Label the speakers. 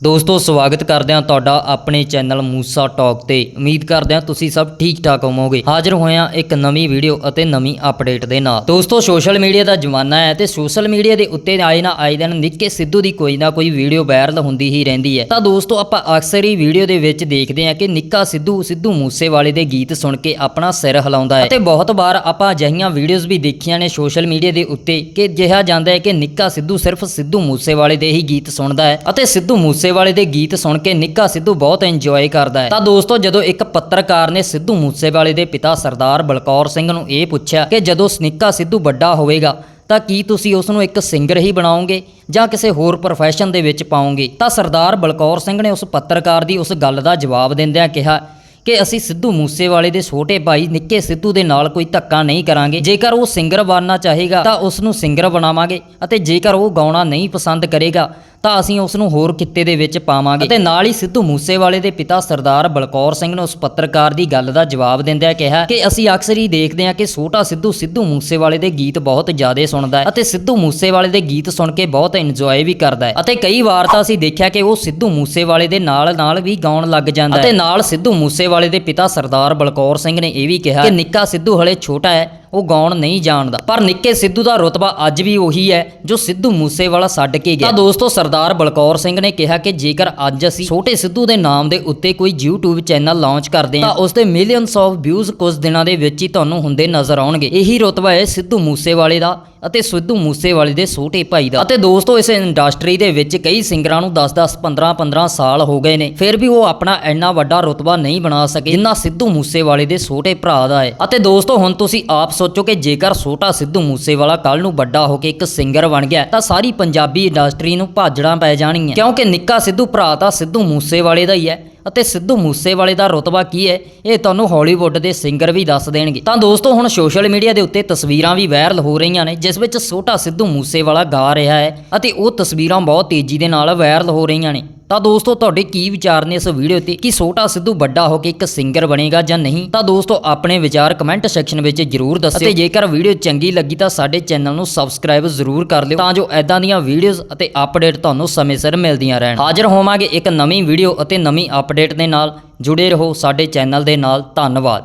Speaker 1: ਦੋਸਤੋ, ਸਵਾਗਤ ਕਰਦੇ ਹਾਂ ਤੁਹਾਡਾ ਆਪਣੇ ਚੈਨਲ ਮੂਸਾ ਟਾਕ ਤੇ। ਉਮੀਦ ਕਰਦੇ ਹਾਂ ਤੁਸੀਂ ਸਭ ਠੀਕ ਠਾਕ ਹੋਵੋਗੇ। ਹਾਜ਼ਰ ਹੋਇਆ ਇੱਕ ਨਵੀਂ ਵੀਡੀਓ ਅਤੇ ਨਵੀਂ ਅਪਡੇਟ ਦੇ ਨਾਲ। ਦੋਸਤੋ, ਸੋਸ਼ਲ ਮੀਡੀਆ ਦਾ ਜ਼ਮਾਨਾ ਹੈ ਤੇ ਸੋਸ਼ਲ ਮੀਡੀਆ ਦੇ ਉੱਤੇ ਆਏ ਨਾ ਆਏ ਦਿਨ ਨਿੱਕੇ ਸਿੱਧੂ ਦੀ ਕੋਈ ਨਾ ਕੋਈ ਵੀਡੀਓ ਵਾਇਰਲ ਹੁੰਦੀ ਹੀ ਰਹਿੰਦੀ ਹੈ। ਤਾਂ ਦੋਸਤੋ, ਆਪਾਂ ਅਕਸਰ ਹੀ ਵੀਡੀਓ ਦੇ ਵਿੱਚ ਦੇਖਦੇ ਹਾਂ ਕਿ ਨਿੱਕਾ ਸਿੱਧੂ ਸਿੱਧੂ ਮੂਸੇਵਾਲੇ ਦੇ ਗੀਤ ਸੁਣ ਕੇ ਆਪਣਾ ਸਿਰ ਹਿਲਾਉਂਦਾ ਹੈ। ਅਤੇ ਬਹੁਤ ਵਾਰ ਆਪਾਂ ਅਜਿਹੀਆਂ ਵੀਡੀਓਜ਼ ਵੀ ਦੇਖੀਆਂ ਨੇ ਸੋਸ਼ਲ ਮੀਡੀਆ ਦੇ ਉੱਤੇ ਕਿ ਜਿਹਾ ਜਾਂਦਾ ਹੈ ਕਿ ਨਿੱਕਾ ਸਿੱਧੂ ਸਿਰਫ ਸਿੱਧੂ ਮੂਸੇਵਾਲੇ ਦੇ ਹੀ ਗੀਤ ਸੁਣਦਾ ਹੈ ਅਤੇ ਸਿੱਧੂ ਮੂਸੇ ਮੂਸੇਵਾਲੇ ਦੇ ਗੀਤ ਸੁਣ ਕੇ ਨਿੱਕਾ ਸਿੱਧੂ ਬਹੁਤ ਇੰਜੋਏ ਕਰਦਾ ਹੈ। ਤਾਂ ਦੋਸਤੋ, ਜਦੋਂ ਇੱਕ ਪੱਤਰਕਾਰ ਨੇ ਸਿੱਧੂ ਮੂਸੇਵਾਲੇ ਦੇ ਪਿਤਾ ਸਰਦਾਰ ਬਲਕੌਰ ਸਿੰਘ ਨੂੰ ਇਹ ਪੁੱਛਿਆ ਕਿ ਜਦੋਂ ਨਿੱਕਾ ਸਿੱਧੂ ਵੱਡਾ ਹੋਵੇਗਾ, ਤਾਂ ਕੀ ਤੁਸੀਂ ਉਸ ਨੂੰ ਇੱਕ ਸਿੰਗਰ ਹੀ ਬਣਾਓਗੇ ਜਾਂ ਕਿਸੇ ਹੋਰ ਪ੍ਰੋਫੈਸ਼ਨ ਦੇ ਵਿੱਚ ਪਾਓਗੇ? ਤਾਂ ਸਰਦਾਰ ਬਲਕੌਰ ਸਿੰਘ ਨੇ ਉਸ ਪੱਤਰਕਾਰ ਦੀ ਉਸ ਗੱਲ ਦਾ ਜਵਾਬ ਦਿੰਦਿਆਂ ਕਿਹਾ ਕਿ ਅਸੀਂ ਸਿੱਧੂ ਮੂਸੇਵਾਲੇ ਦੇ ਛੋਟੇ ਭਾਈ ਨਿੱਕੇ ਸਿੱਧੂ ਦੇ ਨਾਲ ਕੋਈ ਧੱਕਾ ਨਹੀਂ ਕਰਾਂਗੇ। ਜੇਕਰ ਉਹ ਸਿੰਗਰ ਬਣਨਾ ਚਾਹੇਗਾ, ਤਾਂ ਉਸ ਨੂੰ ਸਿੰਗਰ ਬਣਾਵਾਂਗੇ ਅਤੇ ਜੇਕਰ ਉਹ ਗਾਉਣਾ ਨਹੀਂ ਪਸੰਦ ਕਰੇਗਾ ਤਾਂ ਅਸੀਂ ਉਸ ਨੂੰ ਹੋਰ ਕਿੱਤੇ ਦੇ ਵਿੱਚ ਪਾਵਾਂਗੇ। ਅਤੇ ਨਾਲ ਹੀ ਸਿੱਧੂ ਮੂਸੇਵਾਲੇ ਦੇ ਪਿਤਾ ਸਰਦਾਰ ਬਲਕੌਰ ਸਿੰਘ ਨੇ ਉਸ ਪੱਤਰਕਾਰ ਦੀ ਗੱਲ ਦਾ ਜਵਾਬ ਦਿੰਦਿਆਂ ਕਿਹਾ ਕਿ ਅਸੀਂ ਅਕਸਰ ਹੀ ਦੇਖਦੇ ਹਾਂ ਕਿ ਛੋਟਾ ਸਿੱਧੂ ਸਿੱਧੂ ਮੂਸੇਵਾਲੇ ਦੇ ਗੀਤ ਬਹੁਤ ਜ਼ਿਆਦਾ ਸੁਣਦਾ ਹੈ ਅਤੇ ਸਿੱਧੂ ਮੂਸੇਵਾਲੇ ਦੇ ਗੀਤ ਸੁਣ ਕੇ ਬਹੁਤ ਇੰਜੋਏ ਵੀ ਕਰਦਾ ਹੈ। ਅਤੇ ਕਈ ਵਾਰ ਤਾਂ ਅਸੀਂ ਦੇਖਿਆ ਕਿ ਉਹ ਸਿੱਧੂ ਮੂਸੇਵਾਲੇ ਦੇ ਨਾਲ ਨਾਲ ਵੀ ਗਾਉਣ ਲੱਗ ਜਾਂਦਾ ਹੈ। ਅਤੇ ਨਾਲ ਸਿੱਧੂ ਮੂਸੇਵਾਲੇ ਦੇ ਪਿਤਾ ਸਰਦਾਰ ਬਲਕੌਰ ਸਿੰਘ ਨੇ ਇਹ ਵੀ ਕਿਹਾ ਕਿ ਨਿੱਕਾ ਸਿੱਧੂ ਹਲੇ ਛੋਟਾ ਹੈ, ਉਹ ਗਾਉਣ ਨਹੀਂ ਜਾਣਦਾ। ਪਰ ਨਿੱਕੇ ਸਿੱਧੂ ਦਾ ਰੁਤਬਾ ਅੱਜ ਵੀ ਉਹੀ ਹੈ ਜੋ ਸਿੱਧੂ ਮੂਸੇਵਾਲਾ ਛੱਡ ਕੇ ਗਿਆ। ਤਾਂ ਦੋਸਤੋ ਸਰਦਾਰ ਬਲਕੌਰ ਸਿੰਘ ਨੇ ਕਿਹਾ ਕਿ ਜੇਕਰ ਅੱਜ ਅਸੀਂ ਛੋਟੇ ਸਿੱਧੂ ਦੇ ਨਾਮ ਦੇ ਉੱਤੇ ਕੋਈ YouTube ਚੈਨਲ ਲਾਂਚ ਕਰਦੇ ਹਾਂ, ਤਾਂ ਉਸ ਦੇ ਮਿਲੀਅਨਸ ਆਫ ਵਿਊਜ਼ ਕੁਝ ਦਿਨਾਂ ਦੇ ਵਿੱਚ ਹੀ ਤੁਹਾਨੂੰ ਹੁੰਦੇ ਨਜ਼ਰ ਆਉਣਗੇ। ਇਹੀ ਰੁਤਬਾ ਹੈ ਸਿੱਧੂ ਮੂਸੇਵਾਲੇ ਦਾ। ਅਤੇ ਸਿੱਧੂ ਮੂਸੇਵਾਲੇ ਦੇ ਛੋਟੇ ਭਾਈ ਦਾ। ਅਤੇ ਦੋਸਤੋ, ਇਸ ਇੰਡਸਟਰੀ ਦੇ ਵਿੱਚ ਕਈ ਸਿੰਗਰਾਂ ਨੂੰ 10-10 15-15 ਸਾਲ ਹੋ ਗਏ ਨੇ। ਫਿਰ ਵੀ ਉਹ ਆਪਣਾ ਇੰਨਾ ਵੱਡਾ ਰੁਤਬਾ ਨਹੀਂ ਬਣਾ ਸਕੇ, ਜਿੰਨਾ ਸਿੱਧੂ ਮੂਸੇਵਾਲੇ ਦੇ ਛੋਟੇ ਭਰਾ ਦਾ ਹੈ। ਅਤੇ ਦੋਸਤੋ, ਹੁਣ ਤੁਸੀਂ ਆਪ ਸੋਚੋ ਕਿ ਜੇਕਰ ਛੋਟਾ ਸਿੱਧੂ ਮੂਸੇਵਾਲਾ ਕੱਲ ਨੂੰ ਵੱਡਾ ਹੋ ਕੇ ਇੱਕ ਸਿੰਗਰ ਬਣ ਗਿਆ, ਤਾਂ ਸਾਰੀ ਪੰਜਾਬੀ ਇੰਡਸਟਰੀ ਨੂੰ ਭਾਜੜਾਂ ਪੈ ਜਾਣਗੀਆਂ। ਕਿਉਂਕਿ ਨਿੱਕਾ ਸਿੱਧੂ ਭਰਾ ਤਾਂ ਸਿੱਧੂ ਮੂਸੇਵਾਲੇ ਦਾ ਹੀ ਹੈ। ਅਤੇ ਸਿੱਧੂ ਮੂਸੇਵਾਲੇ ਦਾ ਰੁਤਬਾ ਕੀ ਹੈ? ਇਹ ਤੁਹਾਨੂੰ ਹਾਲੀਵੁੱਡ ਦੇ ਸਿੰਗਰ ਵੀ ਦੱਸ ਦੇਣਗੇ। ਤਾਂ ਦੋਸਤੋ, ਹੁਣ ਸੋਸ਼ਲ ਮੀਡੀਆ ਦੇ ਉੱਤੇ ਤਸਵੀਰਾਂ ਵੀ ਵਾਇਰਲ ਹੋ ਰਹੀਆਂ ਨੇ, ਜਿਸ ਵਿੱਚ ਛੋਟਾ ਸਿੱਧੂ ਮੂਸੇਵਾਲਾ ਗਾ ਰਿਹਾ ਹੈ ਅਤੇ ਉਹ ਤਸਵੀਰਾਂ ਬਹੁਤ ਤੇਜ਼ੀ ਦੇ ਨਾਲ ਵਾਇਰਲ ਹੋ ਰਹੀਆਂ ਨੇ। ਤਾਂ ਦੋਸਤੋ ਤੁਹਾਡੇ ਕੀ ਵਿਚਾਰ ਨੇ ਇਸ ਵੀਡੀਓ ਤੇ? ਕਿ ਛੋਟਾ ਸਿੱਧੂ ਵੱਡਾ ਹੋ ਕੇ ਇੱਕ ਸਿੰਗਰ ਬਣੇਗਾ ਜਾਂ ਨਹੀਂ? ਤਾਂ ਦੋਸਤੋ ਆਪਣੇ ਵਿਚਾਰ ਕਮੈਂਟ ਸੈਕਸ਼ਨ ਵਿੱਚ ਜਰੂਰ ਦੱਸਿਓ। ਅਤੇ ਜੇਕਰ ਵੀਡੀਓ ਚੰਗੀ ਲੱਗੀ ਤਾਂ ਸਾਡੇ ਚੈਨਲ ਨੂੰ ਸਬਸਕ੍ਰਾਈਬ ਜ਼ਰੂਰ ਕਰ ਲਿਓ ਤਾਂ ਜੋ ਐਦਾਂ ਦੀਆਂ ਵੀਡੀਓਜ਼ ਅਤੇ ਅਪਡੇਟ ਤੁਹਾਨੂੰ ਸਮੇਂ ਸਿਰ ਮਿਲਦੀਆਂ ਰਹਿਣ। ਹਾਜ਼ਰ ਹੋਵਾਂਗੇ ਇੱਕ ਨਵੀਂ ਵੀਡੀਓ ਅਤੇ ਨਵੀਂ ਅਪਡੇਟ ਦੇ ਨਾਲ। ਜੁੜੇ ਰਹੋ ਸਾਡੇ ਚੈਨਲ ਦੇ ਨਾਲ। ਧੰਨਵਾਦ।